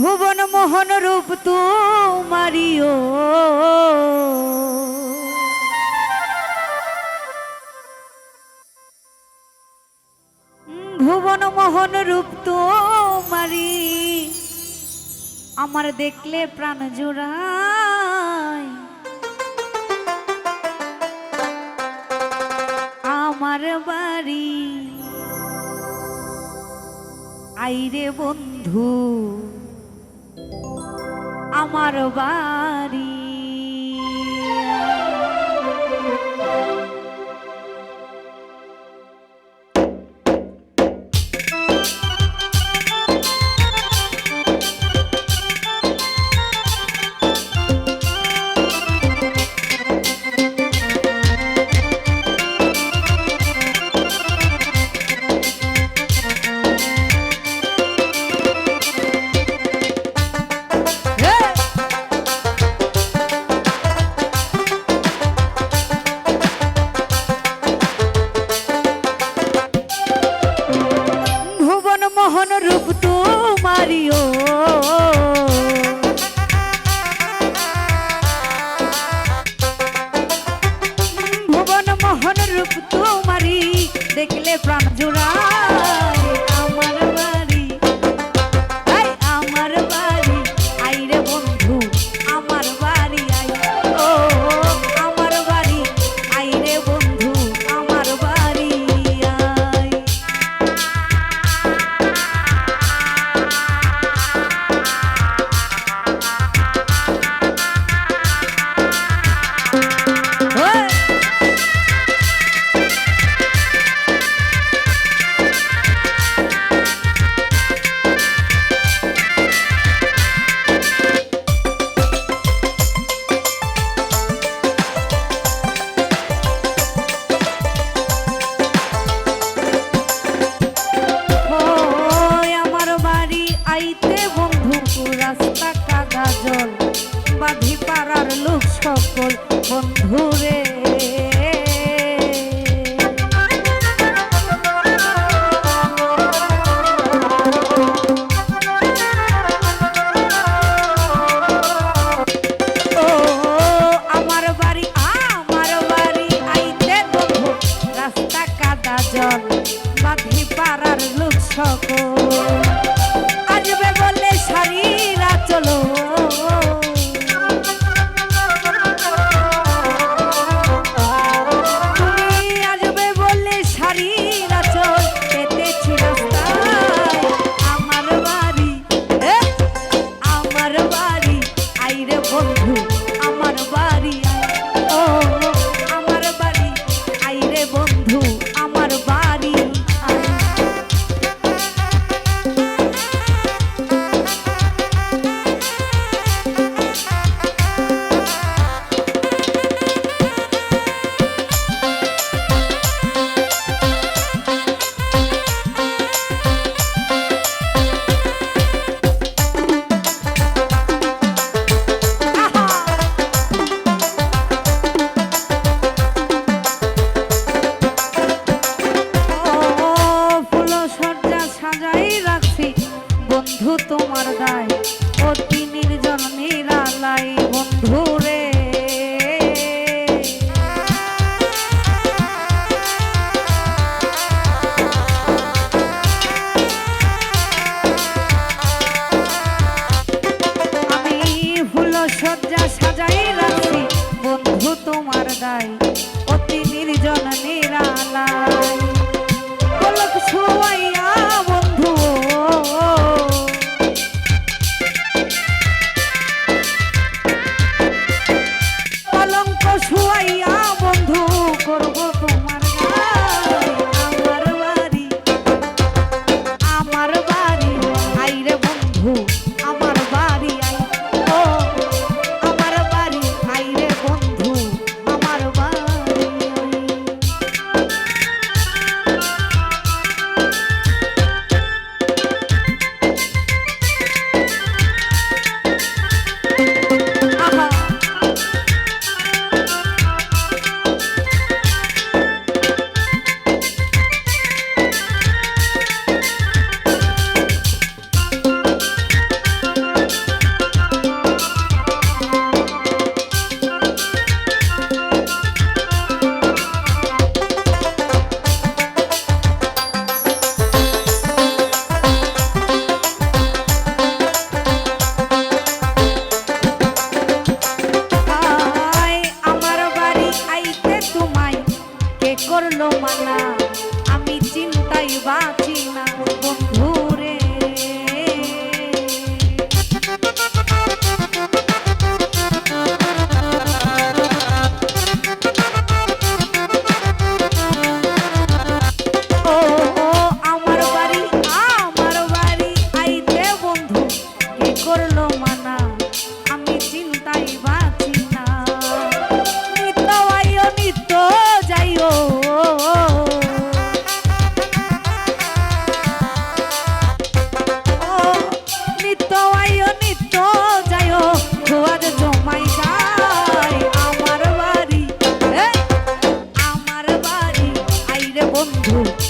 ভুবন মোহন রূপ তোমারিও। ভুবন মোহন রূপ তোমারি। আমার দেখলে প্রাণ জোড়ায়। আমার বাড়ি। আইরে বন্ধু। আমার বা शुद्ध तुम aí, Ooh.